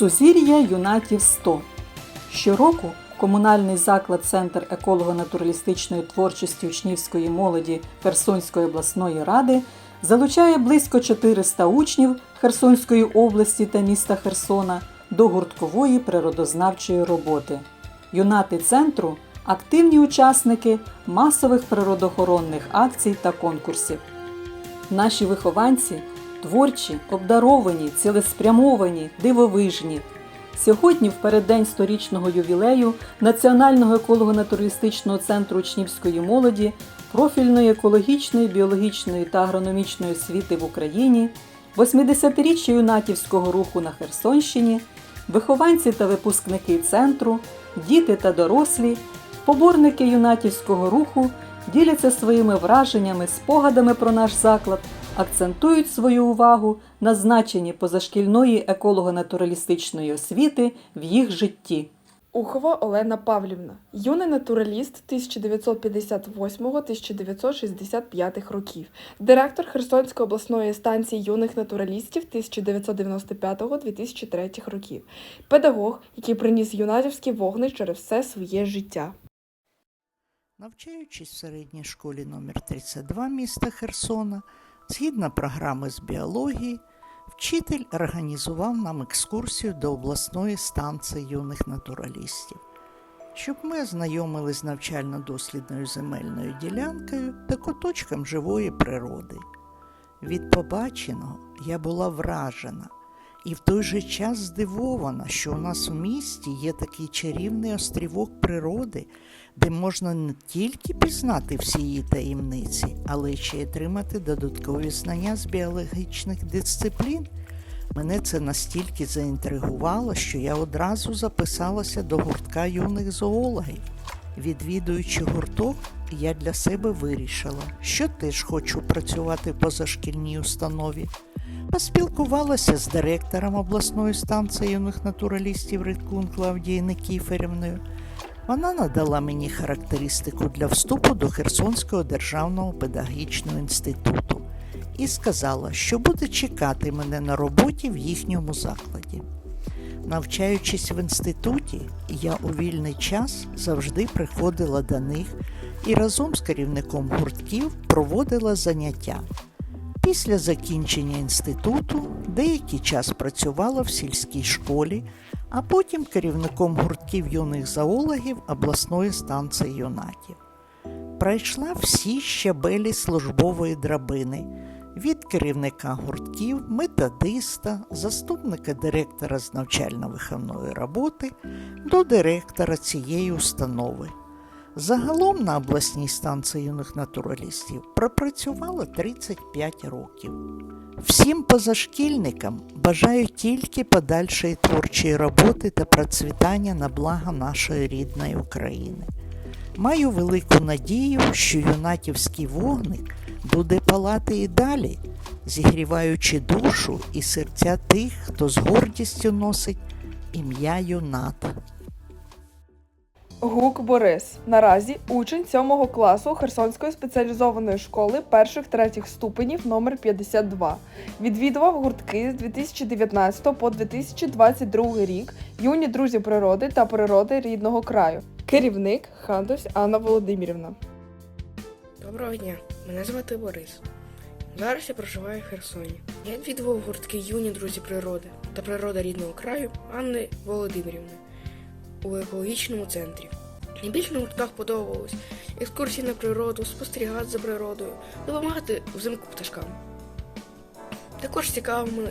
Сузір'я юнатів 100. Щороку комунальний заклад Центр еколого-натуралістичної творчості учнівської молоді Херсонської обласної ради залучає близько 400 учнів Херсонської області та міста Херсона до гурткової природознавчої роботи. Юнати центру активні учасники масових природоохоронних акцій та конкурсів. Наші вихованці творчі, обдаровані, цілеспрямовані, дивовижні. Сьогодні, в переддень сторічного ювілею Національного еколого-натуралістичного центру учнівської молоді, профільної екологічної, біологічної та агрономічної освіти в Україні, 80-річчя юнатівського руху на Херсонщині, вихованці та випускники центру, діти та дорослі, поборники юнатівського руху діляться своїми враженнями, спогадами про наш заклад, акцентують свою увагу на значенні позашкільної еколого-натуралістичної освіти в їх житті. Ухова Олена Павлівна, юний натураліст 1958-1965 років, директор Херсонської обласної станції юних натуралістів 1995-2003 років, педагог, який приніс юнатівський вогник через все своє життя. Навчаючись в середній школі номер 32 міста Херсона, згідно програми з біології, вчитель організував нам екскурсію до обласної станції юних натуралістів, щоб ми ознайомились з навчально-дослідною земельною ділянкою та куточком живої природи. Від побаченого я була вражена і в той же час здивована, що у нас у місті є такий чарівний острівок природи, де можна не тільки пізнати всі її таємниці, але ще й отримати додаткові знання з біологічних дисциплін. Мене це настільки заінтригувало, що я одразу записалася до гуртка юних зоологів. Відвідуючи гурток, я для себе вирішила, що теж хочу працювати в позашкільній установі. Поспілкувалася з директором обласної станції юних натуралістів Риткун Клавдією Никіферівною. Вона надала мені характеристику для вступу до Херсонського державного педагогічного інституту і сказала, що буде чекати мене на роботі в їхньому закладі. Навчаючись в інституті, я у вільний час завжди приходила до них і разом з керівником гуртків проводила заняття. Після закінчення інституту деякий час працювала в сільській школі, а потім керівником гуртків юних зоологів обласної станції юнатів. Пройшла всі щабелі службової драбини від керівника гуртків, методиста, заступника директора з навчально-виховної роботи до директора цієї установи. Загалом на обласній станції юних натуралістів пропрацювала 35 років. Всім позашкільникам бажаю тільки подальшої творчої роботи та процвітання на благо нашої рідної України. Маю велику надію, що юнатівський вогник буде палати і далі, зігріваючи душу і серця тих, хто з гордістю носить ім'я юната. Гук Борис наразі учень 7 класу Херсонської спеціалізованої школи перших третіх ступенів номер 52 Відвідував гуртки з 2019 по 2022 рік юні друзі природи та природи рідного краю. Керівник Хантовсь Анна Володимирівна. Доброго дня, мене звати Борис. Зараз я проживаю в Херсоні. Я відвідував гуртки юні друзі природи та природа рідного краю Анни Володимирівни у екологічному центрі. Найбільше на гуртках подобалось екскурсії на природу, спостерігати за природою, допомагати взимку пташкам. Також цікавими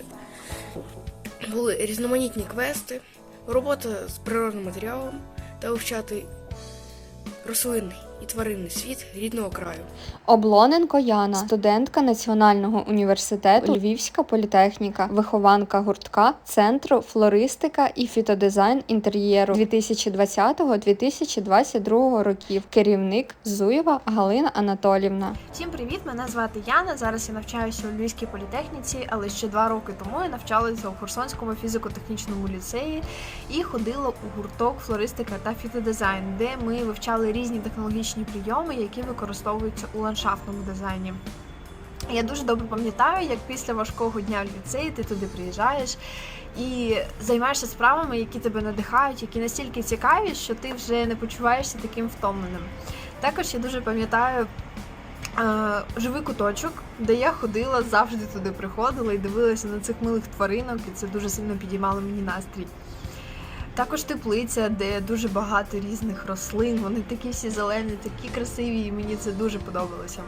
були різноманітні квести, робота з природним матеріалом та вивчати рослинний і тваринний світ рідного краю. Облоненко Яна, студентка Національного університету Львівська політехніка, вихованка гуртка Центру флористика і фітодизайн інтер'єру 2020-2022 років. Керівник Зуєва Галина Анатолівна. Всім привіт! Мене звати Яна. Зараз я навчаюся у Львівській політехніці, але ще два роки тому я навчалася у Херсонському фізико-технічному ліцеї і ходила у гурток флористика та фітодизайн, де ми вивчали різні технологічні прийоми, які використовуються у ландшафтному дизайні. Я дуже добре пам'ятаю, як після важкого дня в ліцеї ти туди приїжджаєш і займаєшся справами, які тебе надихають, які настільки цікаві, що ти вже не почуваєшся таким втомленим. Також я дуже пам'ятаю е, живий куточок, де я ходила, завжди туди приходила і дивилася на цих милих тваринок, і це дуже сильно підіймало мені настрій. Також теплиця, де дуже багато різних рослин, вони такі всі зелені, такі красиві, і мені це дуже подобалося.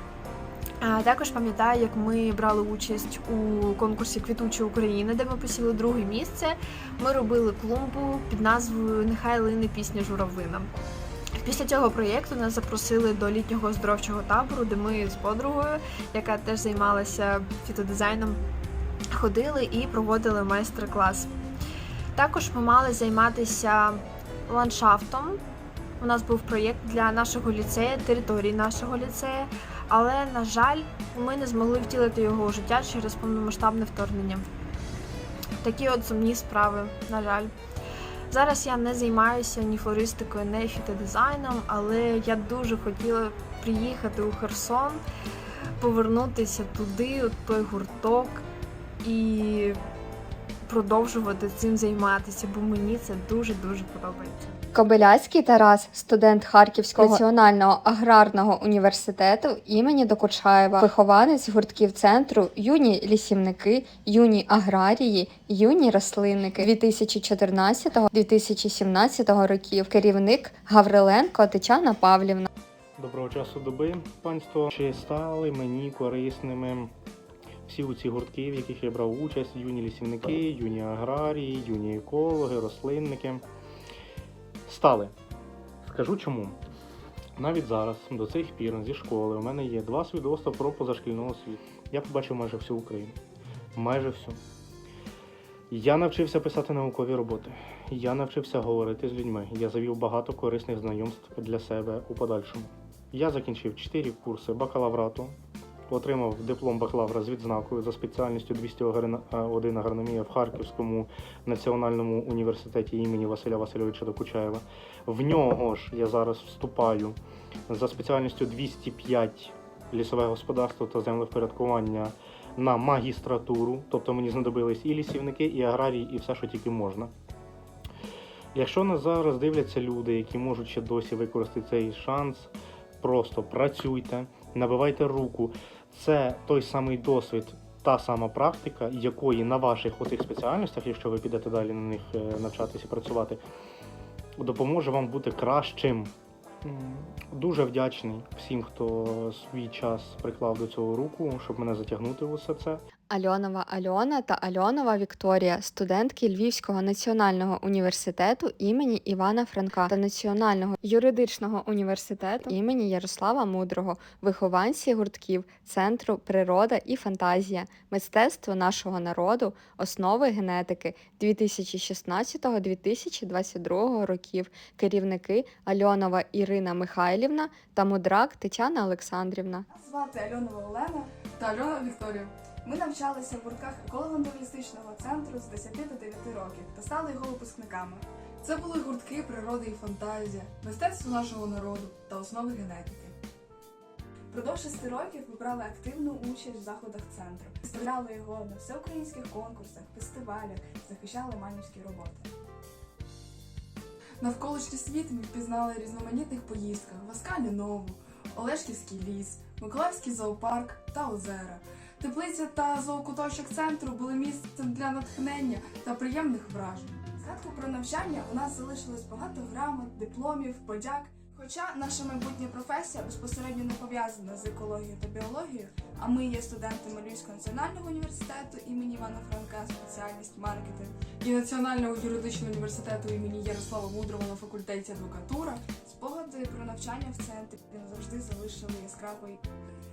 Також пам'ятаю, як ми брали участь у конкурсі Квітуча Україна, де ми посіли друге місце. Ми робили клумбу під назвою Нехай лине пісня журавлина. Після цього проєкту нас запросили до літнього оздоровчого табору, де ми з подругою, яка теж займалася фітодизайном, ходили і проводили майстер-клас. Також ми мали займатися ландшафтом. У нас був проєкт для нашого ліцею, території нашого ліцею, але, на жаль, ми не змогли втілити його у життя через повномасштабне вторгнення. Такі от сумні справи, на жаль. Зараз я не займаюся ні флористикою, ні фітодизайном, але я дуже хотіла приїхати у Херсон, повернутися туди, у той гурток і продовжувати цим займатися, бо мені це дуже-дуже подобається. Кобиляцький Тарас, студент Харківського національного аграрного університету імені Докучаєва, вихованець гуртків центру Юні лісівники, юні аграрії, юні рослинники 2014-2017 років. Керівник Гавриленко Тетяна Павлівна. Доброго часу доби, панство. Чи стали мені корисними всі ці гуртки, в яких я брав участь: юні лісівники, юні аграрії, юні екологи, рослинники. Стали. Скажу чому. Навіть зараз, до цих пір, зі школи, у мене є два свідоцтва про позашкільну освіту. Я побачив майже всю Україну. Майже всю. Я навчився писати наукові роботи. Я навчився говорити з людьми. Я завів багато корисних знайомств для себе у подальшому. Я закінчив 4 курси бакалаврату, отримав диплом бакалавра з відзнакою за спеціальністю 201 агрономія в Харківському національному університеті імені Василя Васильовича Докучаєва. В нього ж я зараз вступаю за спеціальністю 205 лісове господарство та землевпорядкування на магістратуру, тобто мені знадобились і лісівники, і аграрії, і все, що тільки можна. Якщо нас зараз дивляться люди, які можуть ще досі використати цей шанс, просто працюйте, набивайте руку. Це той самий досвід, та сама практика, якої на ваших отих спеціальностях, якщо ви підете далі на них е, навчатися і працювати, допоможе вам бути кращим. Дуже вдячний всім, хто свій час приклав до цього руку, щоб мене затягнути в усе це. Альонова Альона та Альонова Вікторія, студентки Львівського національного університету імені Івана Франка та Національного юридичного університету імені Ярослава Мудрого, вихованці гуртків Центру Природа і фантазія, мистецтво нашого народу, основи генетики 2016-2022 років, керівники Альонова Ірина Михайлівна та Мудрак Тетяна Олександрівна. Звати Альонова Олена та Альона Вікторія. Ми навчалися в гуртках еколого-натуралістичного центру з 10 до 9 років та стали його випускниками. Це були гуртки природи і фантазія, мистецтво нашого народу та основи генетики. Впродовж 6 років ми брали активну участь в заходах центру, представляли його на всеукраїнських конкурсах, фестивалях, захищали манівські роботи. Навколишній світ ми впізнали різноманітних поїздках в Нову, Олешківський ліс, Миколаївський зоопарк та озера. Теплиця та зоокуточок центру були місцем для натхнення та приємних вражень. Згадку про навчання у нас залишилось багато грамот, дипломів, подяк. Хоча наша майбутня професія безпосередньо не пов'язана з екологією та біологією, а ми є студентами Львівського національного університету імені Івана Франка, спеціальність маркетинг. І Національного юридичного університету імені Ярослава Мудрого на факультеті адвокатура Спогади про навчання в центрі завжди залишили яскравий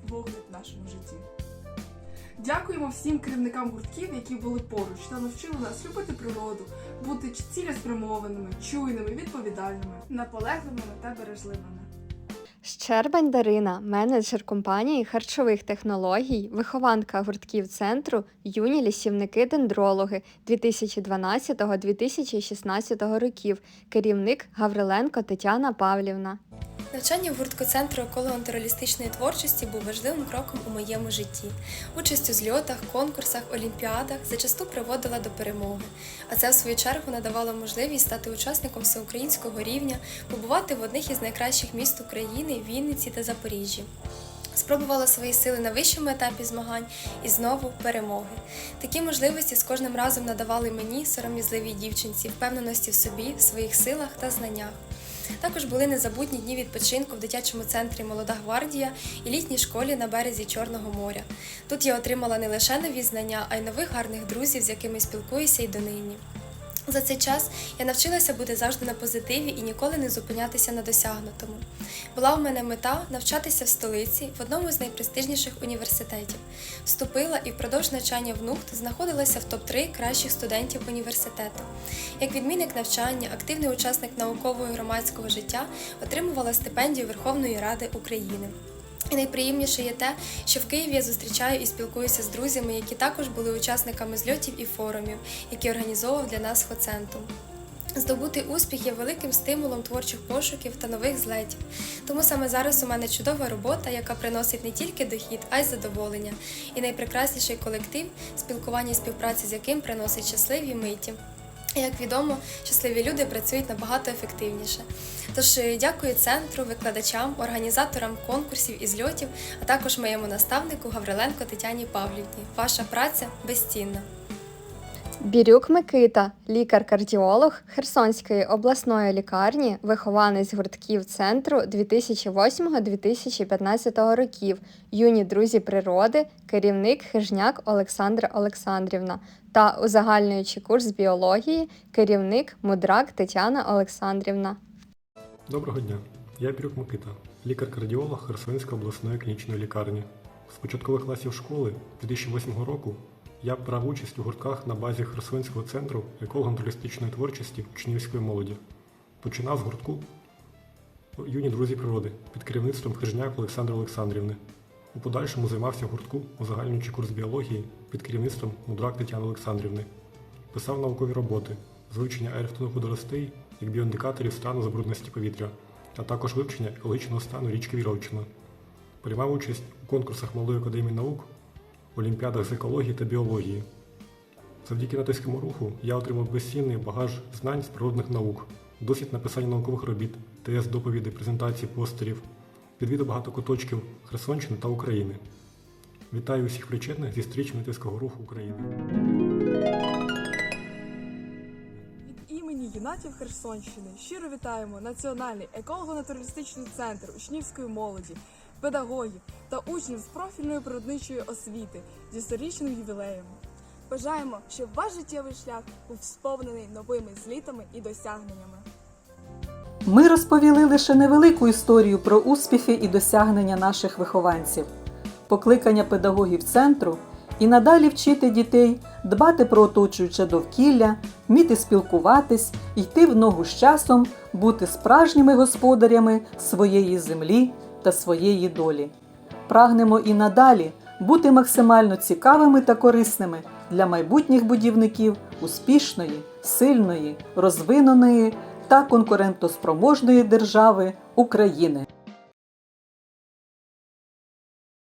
вогник в нашому житті. Дякуємо всім керівникам гуртків, які були поруч та навчили нас любити природу, бути цілеспрямованими, чуйними, відповідальними. наполегливими та бережливими. Щербань Дарина, менеджер компанії харчових технологій, вихованка гуртків центру Юні лісівники-дендрологи 2012-2016 років, керівник Гавриленко Тетяна Павлівна. Навчання в гуртку центру еколого-натуралістичної творчості був важливим кроком у моєму житті. Участь у зльотах, конкурсах, олімпіадах зачасту приводила до перемоги. А це, в свою чергу, надавало можливість стати учасником всеукраїнського рівня, побувати в одних із найкращих міст України Вінниці та Запоріжжі. Спробувала свої сили на вищому етапі змагань і знову перемоги. Такі можливості з кожним разом надавали мені, сором'язливій дівчинці, впевненості в собі, в своїх силах та знаннях. Також були незабутні дні відпочинку в дитячому центрі Молода гвардія і літній школі на березі Чорного моря. Тут я отримала не лише нові знання, а й нових гарних друзів, з якими спілкуюся й донині. За цей час я навчилася бути завжди на позитиві і ніколи не зупинятися на досягнутому. Була у мене мета навчатися в столиці в одному з найпрестижніших університетів. Вступила і впродовж навчання в НУХТ знаходилася в топ-3 кращих студентів університету. Як відмінник навчання, активний учасник наукового і громадського життя отримувала стипендію Верховної Ради України. І найприємніше є те, що в Києві я зустрічаю і спілкуюся з друзями, які також були учасниками зльотів і форумів, які організовував для нас Хоцентум. Здобути успіх є великим стимулом творчих пошуків та нових злетів. Тому саме зараз у мене чудова робота, яка приносить не тільки дохід, а й задоволення. І найпрекрасніший колектив, спілкування і співпраця з яким приносить щасливі миті. Як відомо, щасливі люди працюють набагато ефективніше. Тож е, дякую центру, викладачам, організаторам конкурсів і зльотів, а також моєму наставнику Гавриленко Тетяні Павлівні. Ваша праця безцінна. Бірюк Микита, лікар-кардіолог Херсонської обласної лікарні, вихованець гуртків центру 2008-2015 років, юні друзі природи, керівник Хижняк Олександра Олександрівна та узагальнюючий курс біології, керівник Мудрак Тетяна Олександрівна. Доброго дня. Я Бірюк Микита, лікар-кардіолог Херсонської обласної клінічної лікарні. З початкових класів школи 2008 року я брав участь у гуртках на базі Херсонського центру еколого-натуралістичної творчості учнівської молоді. Починав з гуртку юні друзі природи під керівництвом Хижняк Олександри Олександрівни. У подальшому займався гуртку узагальнюючий курс біології під керівництвом Мудрак Тетяни Олександрівни. Писав наукові роботи з вивчення аерофтону водоростей як біоіндикаторів стану забрудненості повітря, а також вивчення екологічного стану річки Віровчина. Приймав участь у конкурсах Малої академії наук, олімпіадах з екології та біології. Завдяки натовському руху я отримав безцінний багаж знань з природних наук, досвід написання наукових робіт, ТС доповідей, презентацій, постерів, відвідав багато куточків Херсонщини та України. Вітаю усіх причетних зі стрічми натовського руху України. Від імені юнатів Херсонщини щиро вітаємо Національний еколого-натуралістичний центр учнівської молоді, педагогів та учнів з профільної природничої освіти зі сторічним ювілеєм. Бажаємо, щоб ваш життєвий шлях був сповнений новими злітами і досягненнями. Ми розповіли лише невелику історію про успіхи і досягнення наших вихованців, покликання педагогів центру і надалі вчити дітей дбати про оточуюче довкілля, вміти спілкуватись, йти в ногу з часом, бути справжніми господарями своєї землі та своєї долі. Прагнемо і надалі бути максимально цікавими та корисними для майбутніх будівників успішної, сильної, розвиненої та конкурентоспроможної держави України.